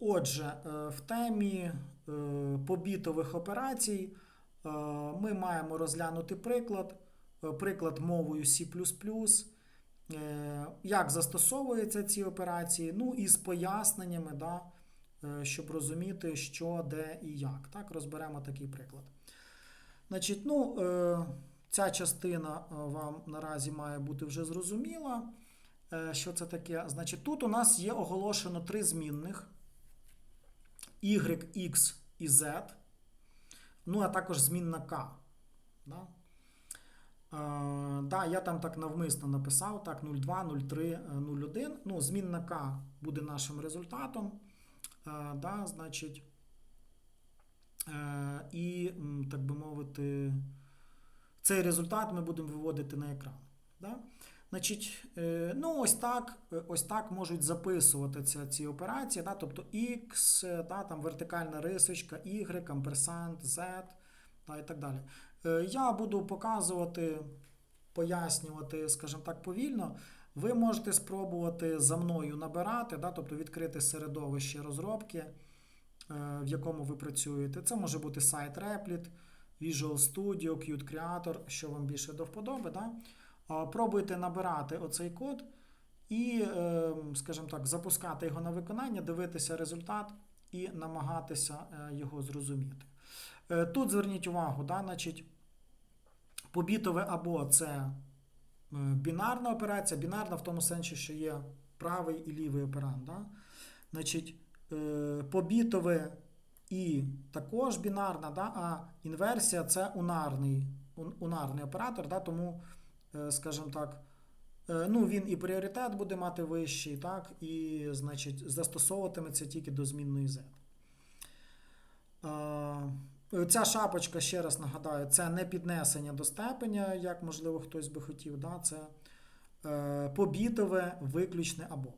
Отже, е, в темі е, побітових операцій е, ми маємо розглянути приклад, приклад мовою C++, як застосовуються ці операції, ну і з поясненнями, да, щоб розуміти, що, де і як. Так, розберемо такий приклад. Значить, ну, ця частина вам наразі має бути вже зрозуміла. Що це таке? Значить, тут у нас є оголошено три змінних. Y, X і Z. Ну, а також змінна K. Да? Е, да, я там так навмисно написав, так, 02, 03, 01. Ну, змінна K буде нашим результатом. Е, да, значить, е, і, так би мовити, цей результат ми будемо виводити на екран. Да? Значить, е, ну ось так, е, ось так можуть записуватися ці операції, да, тобто X, да, там вертикальна рисочка, Y, амперсант, Z да, і так далі. Е, Я буду показувати, пояснювати, скажімо так, повільно. Ви можете спробувати за мною набирати, да, тобто відкрити середовище розробки, в якому ви працюєте. Це може бути сайт Replit, Visual Studio, Qt Creator, що вам більше до вподоби. Да? Пробуйте набирати оцей код і, е, скажімо так, запускати його на виконання, дивитися результат і намагатися е, його зрозуміти. Е, Тут зверніть увагу, да, значить, побітове або це е, бінарна операція, бінарна в тому сенсі, що є правий і лівий оперант. Да? Значить, побітове і також бінарна, да? а інверсія це унарний, унарний оператор, да? тому, скажімо так, е, ну, він і пріоритет буде мати вищий, так? і значить, застосовуватиметься тільки до змінної Z. Е, Ця шапочка, ще раз нагадаю, це не піднесення до степеня, як можливо хтось би хотів. Да? Це е, побітове, виключне або.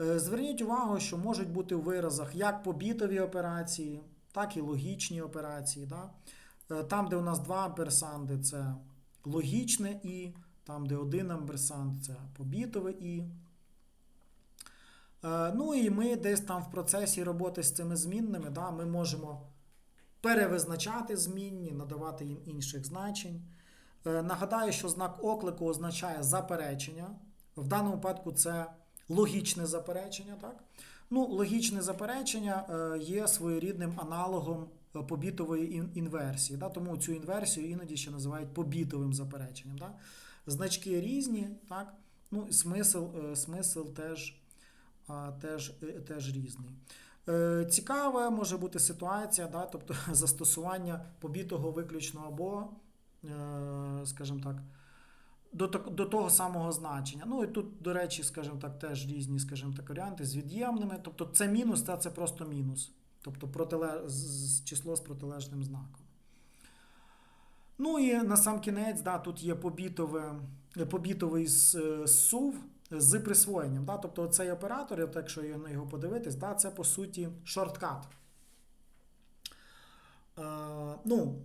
Е, Зверніть увагу, що можуть бути в виразах як побітові операції, так і логічні операції. Да? Е, Там, де у нас два амперсанди, це логічне і, там, де один амперсанд, це побітове і. Е, Ну і ми десь там в процесі роботи з цими змінними, да, ми можемо перевизначати змінні, надавати їм інших значень. Е, Нагадаю, що знак оклику означає заперечення. В даному випадку це логічне заперечення. Так? Ну, логічне заперечення е, є своєрідним аналогом побітової інверсії. Да? Тому цю інверсію іноді ще називають побітовим запереченням. Да? Значки різні, так? ну, смисл, е, смисл теж, теж, е, теж різний. Е, Цікава може бути ситуація, да, тобто застосування побітого виключно або, скажімо так, до, до того самого значення. Ну і тут, до речі, скажімо так, теж різні, скажімо так, варіанти з від'ємними. Тобто це мінус, та це просто мінус. Тобто протиле... з- з- число з протилежним знаком. Ну і на сам кінець, да, тут є побітове, побітовий е, сув з присвоєнням. Да? Тобто цей оператор, якщо на його подивитись, да, це по суті шорткат. Е, ну,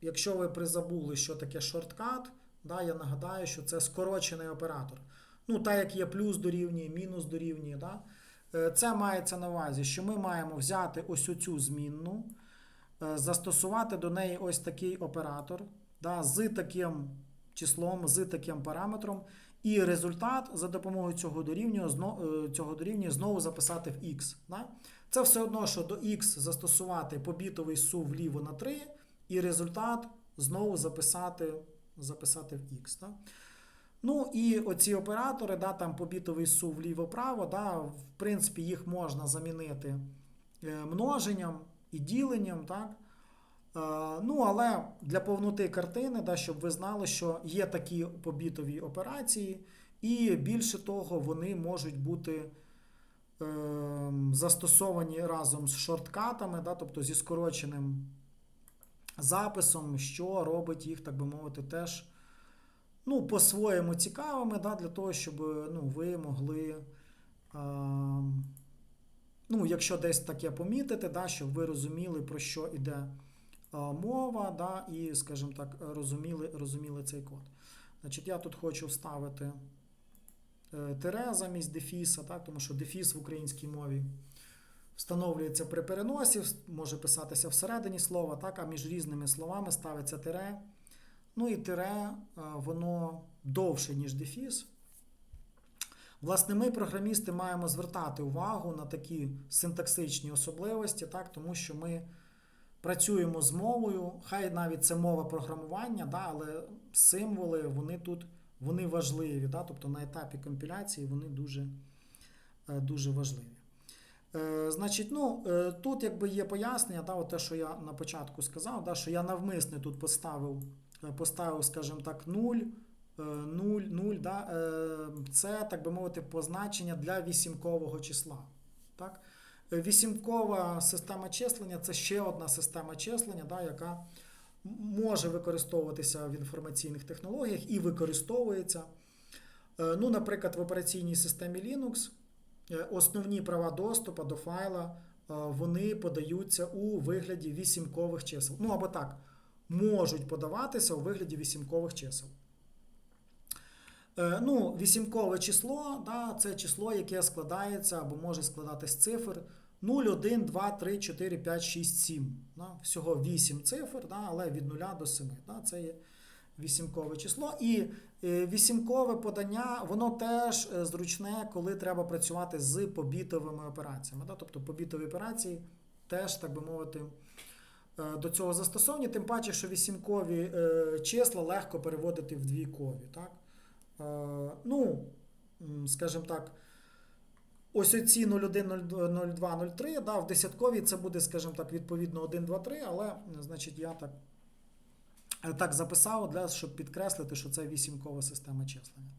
якщо ви призабули, що таке шорткат, да, я нагадаю, що це скорочений оператор. Ну, так як є плюс дорівнює, мінус дорівнює. Да? Е, Це мається на увазі, що ми маємо взяти ось оцю змінну, е, застосувати до неї ось такий оператор да, з таким числом, з таким параметром, і результат за допомогою цього дорівнює, е, цього дорівнює знову записати в x. Да? Це все одно, що до x застосувати побітовий сув вліво на 3, і результат знову записати, записати в x. Да? Ну і оці оператори, да, там побітовий сув вліво-право, да, в принципі, їх можна замінити е, множенням і діленням. Так? Е, Ну, але для повноти картини, да, щоб ви знали, що є такі побітові операції, і більше того, вони можуть бути е, застосовані разом з шорткатами, да, тобто зі скороченим записом, що робить їх, так би мовити, теж ну, по-своєму цікавими, да, для того, щоб ну, ви могли. Е, ну, якщо десь таке помітите, да, щоб ви розуміли, про що йде е, мова, да, і, скажімо так, розуміли, розуміли цей код. Значить, я тут хочу вставити е, тире замість дефіса, так, тому що дефіс в українській мові встановлюється при переносі, може писатися всередині слова, так, а між різними словами ставиться тире. Ну і тире, е, воно довше, ніж дефіс. Власне, ми, програмісти, маємо звертати увагу на такі синтаксичні особливості, так, тому що ми працюємо з мовою, хай навіть це мова програмування, да, але символи вони тут вони важливі. Да, тобто на етапі компіляції вони дуже, е, дуже важливі. Е, значить, ну, е, тут якби є пояснення, да, те, що я на початку сказав, да, що я навмисне тут поставив, поставив скажімо так, 0, 0, 0, да, е, це, так би мовити, позначення для вісімкового числа. Так? Е, Вісімкова система числення це ще одна система числення, да, яка може використовуватися в інформаційних технологіях і використовується. Е, Ну, наприклад, в операційній системі Linux е, основні права доступу до файла е, вони подаються у вигляді вісімкових чисел. Ну або так, можуть подаватися у вигляді вісімкових чисел. Е, Ну, вісімкове число да, це число, яке складається або може складатись з цифр 0, 1, 2, 3, 4, 5, 6, 7. Да? Всього 8 цифр, да, але від 0 до 7. Да? Це є вісімкове число. І е, вісімкове подання, воно теж е, зручне, коли треба працювати з побітовими операціями. Да? Тобто побітові операції теж, так би мовити, до цього застосовані, тим паче, що вісімкові числа легко переводити в двійкові. Так? Е, Ну, скажімо так, ось оці 01, 02, 03, да, в десятковій це буде, скажімо так, відповідно 1, 2, 3, але, значить, я так, е, так записав, для, щоб підкреслити, що це вісімкова система числення.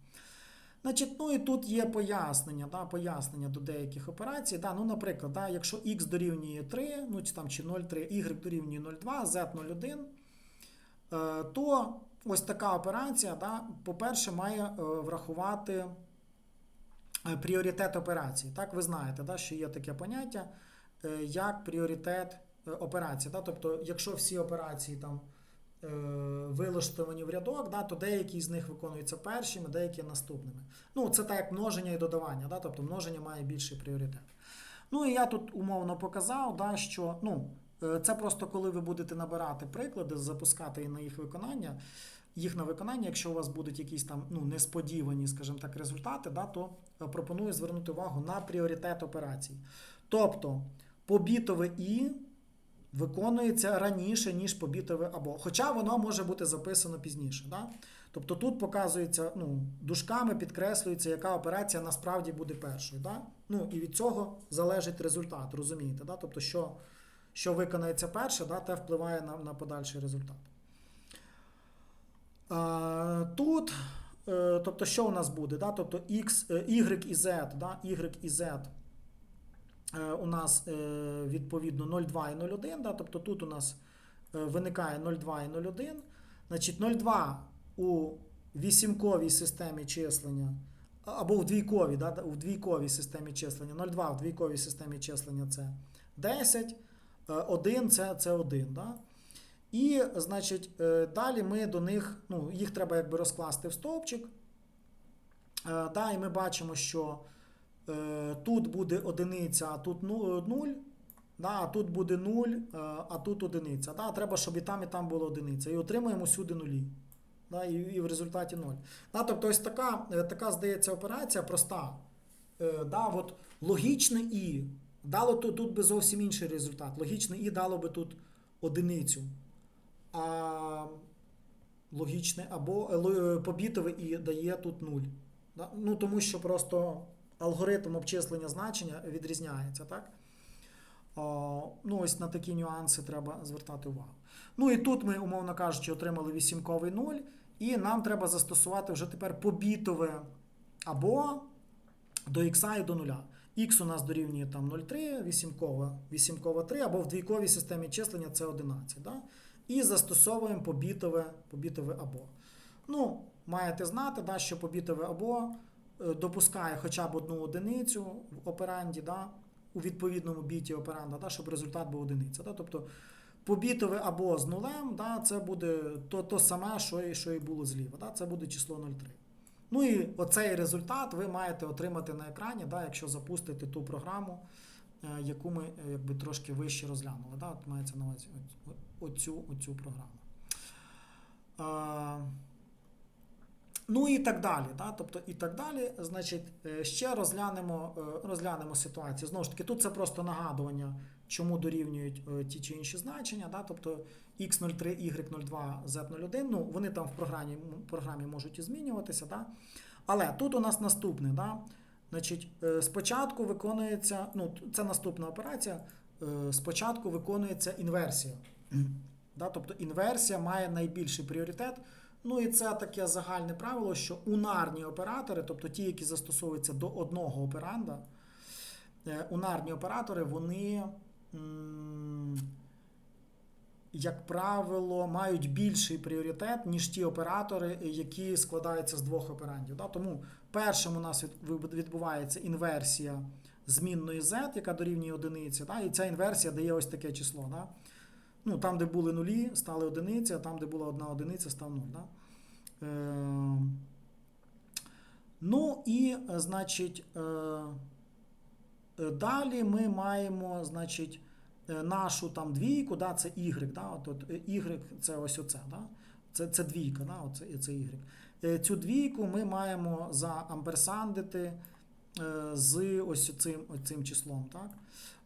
Значить, ну і тут є пояснення, да, пояснення до деяких операцій. Да, ну, наприклад, да, якщо x дорівнює 3, ну, чи, там, чи 0,3, y дорівнює 0,2, z 0,1, е, то ось така операція, да, по-перше, має е, врахувати е, пріоритет операції. Так, ви знаєте, да, що є таке поняття, е, як пріоритет операції. Да? Тобто, якщо всі операції там вилаштовані в рядок, да, то деякі з них виконуються першими, деякі наступними. Ну, це так як множення і додавання, да? тобто множення має більший пріоритет. Ну і я тут умовно показав, да, що ну, це просто коли ви будете набирати приклади, запускати на їх виконання. Їх на виконання, якщо у вас будуть якісь там ну, несподівані, скажімо так, результати, да, то е, пропоную звернути увагу на пріоритет операцій. Тобто побітове і виконується раніше, ніж побітове або. Хоча воно може бути записано пізніше. Да? Тобто тут показується, ну, дужками підкреслюється, яка операція насправді буде першою. Да? Ну, і від цього залежить результат, розумієте? Да? Тобто, що, що виконається перше, да, те впливає на, на подальший результат. А, тут, е, тобто, що у нас буде? Да? Тобто X, е, Y і Z, да? Y і Z е, у нас е, відповідно 0,2 і 0,1. Да? Тобто тут у нас е, виникає 0,2 і 0,1. Значить, 0,2 у вісімковій системі числення, або в двійковій, да? у двійковій системі числення. 0,2 в двійковій системі числення це 10, 1 це, це 1. Да? І, значить, е, далі ми до них, ну, їх треба якби розкласти в стовпчик. Е, Да, і ми бачимо, що е, тут буде одиниця, а тут 0, да, а тут буде 0, е, а тут одиниця. Да, Треба, щоб і там, і там було одиниця. І отримуємо всюди нулі. Да, і, і в результаті 0. Да, тобто ось така, е, така, здається, операція проста. Е, Да, от логічне і дало тут, тут би зовсім інший результат. Логічне і дало би тут одиницю. А логічне або е, е, побітове і дає тут 0. Ну, тому що просто алгоритм обчислення значення відрізняється, так? Ну, ось на такі нюанси треба звертати увагу. Ну і тут ми, умовно кажучи, отримали вісімковий 0, і нам треба застосувати вже тепер побітове або до х і до 0. Х у нас дорівнює там 0,3, вісімкова, вісімкова 3, або в двійковій системі числення це 11. Да? І застосовуємо побітове, побітове або. Ну, маєте знати, да, що побітове або е, допускає хоча б одну одиницю в операнді, да, у відповідному біті операнда, да, щоб результат був одиниця. Да? Тобто побітове або з нулем, да, це буде то, то саме, що і, що і було зліва. Да? Це буде число 0,3. Ну і оцей результат ви маєте отримати на екрані, да, якщо запустите ту програму, е, яку ми е, якби трошки вище розглянули. Да? От мається на увазі оцю, оцю програму. Ну і так далі. Да? Тобто і так далі. Значить, е, ще розглянемо, е, розглянемо ситуацію. Знову ж таки, тут це просто нагадування, чому дорівнюють е, ті чи інші значення. Да? Тобто x03, y02, z01, ну, вони там в програмі, програмі можуть і змінюватися. Да? Але тут у нас наступне. Да? Значить, спочатку виконується, ну, це наступна операція. Спочатку виконується інверсія. Да? Тобто інверсія має найбільший пріоритет. Ну і це таке загальне правило, що унарні оператори, тобто ті, які застосовуються до одного операнда, е, унарні оператори, вони, як правило, мають більший пріоритет, ніж ті оператори, які складаються з двох операндів. Тому першим у нас відбувається інверсія змінної z, яка дорівнює одиниці, і ця інверсія дає ось таке число. Ну, там, де були нулі, стали одиниці, а там, де була одна одиниця, став нуль. Да? Е, ну і, значить, е, е, далі ми маємо, значить, е, нашу там двійку, да, це y, да, от, от, е, y це ось оце, да? це, це двійка, да, оце, це y. Цю двійку ми маємо заамперсандити з ось цим, цим числом. Так?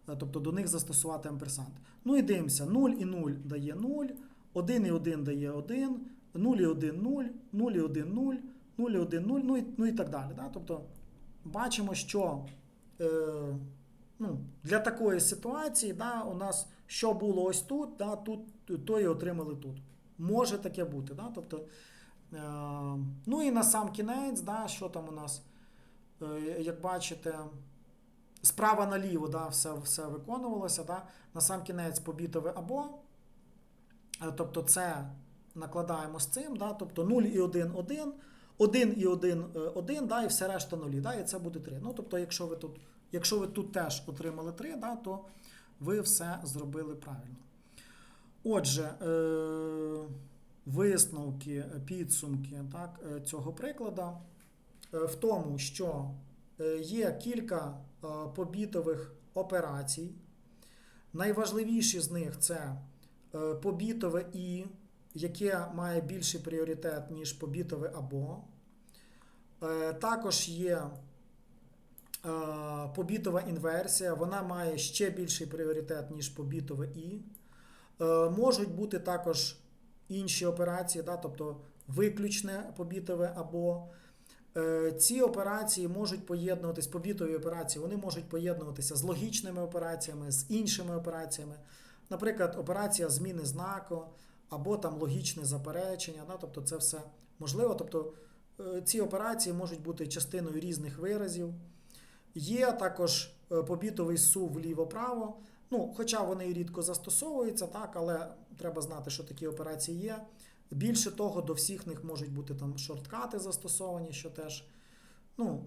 Е, Тобто до них застосувати амперсант. Ну і дивимося, 0 і 0 дає 0, 1 і 1 дає 1, 0 і 1 0, 0 і 1 0, 0 і 1 0, ну і, ну і так далі. Да? Тобто бачимо, що е, ну, для такої ситуації да, у нас що було ось тут, да, тут, то і отримали тут. Може таке бути. Да? Тобто, е, ну і на сам кінець, да, що там у нас, е, як бачите, справа наліво да, все, все виконувалося. Да? На сам кінець побітове або. Е, Тобто це накладаємо з цим, да? тобто 0 і 1 1, 1 і 1 1, да? і все решта нулі, да? і це буде 3. Ну, тобто, якщо ви тут, якщо ви тут теж отримали 3, да? то ви все зробили правильно. Отже, е- висновки, підсумки так, е, цього прикладу е, в тому, що е, є кілька е, побітових операцій. Найважливіші з них це е, побітове І, яке має більший пріоритет, ніж побітове або. Е, Також є е, побітова інверсія, вона має ще більший пріоритет, ніж побітове І. Е, Можуть бути також інші операції, да, тобто виключне побітове або. Е, Ці операції можуть поєднуватись, побітові операції, вони можуть поєднуватися з логічними операціями, з іншими операціями. Наприклад, операція зміни знаку або там логічне заперечення. Да, тобто це все можливо. Тобто е, ці операції можуть бути частиною різних виразів. Є також е, побітовий сув вліво-право. Ну, хоча вони рідко застосовуються, так, але треба знати, що такі операції є. Більше того, до всіх них можуть бути там шорткати застосовані, що теж ну,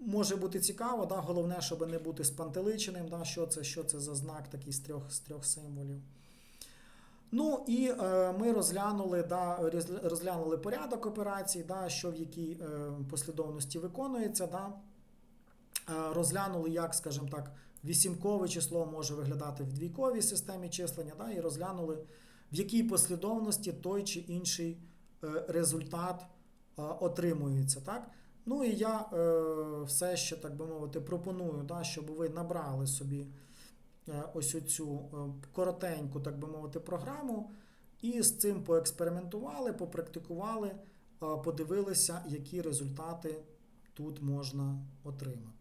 може бути цікаво. Да? Головне, щоб не бути спантеличеним, да? що, це, що це за знак такий з трьох, з трьох символів. Ну і е, ми розглянули, да, розглянули порядок операцій, да, що в якій е, послідовності виконується. Да? Е, розглянули, як, скажімо так, вісімкове число може виглядати в двійковій системі числення, да, і розглянули, в якій послідовності той чи інший е, результат е, отримується. Так? Ну і я е, все ще, так би мовити, пропоную, да, щоб ви набрали собі ось оцю коротеньку, так би мовити, програму, і з цим поекспериментували, попрактикували, подивилися, які результати тут можна отримати.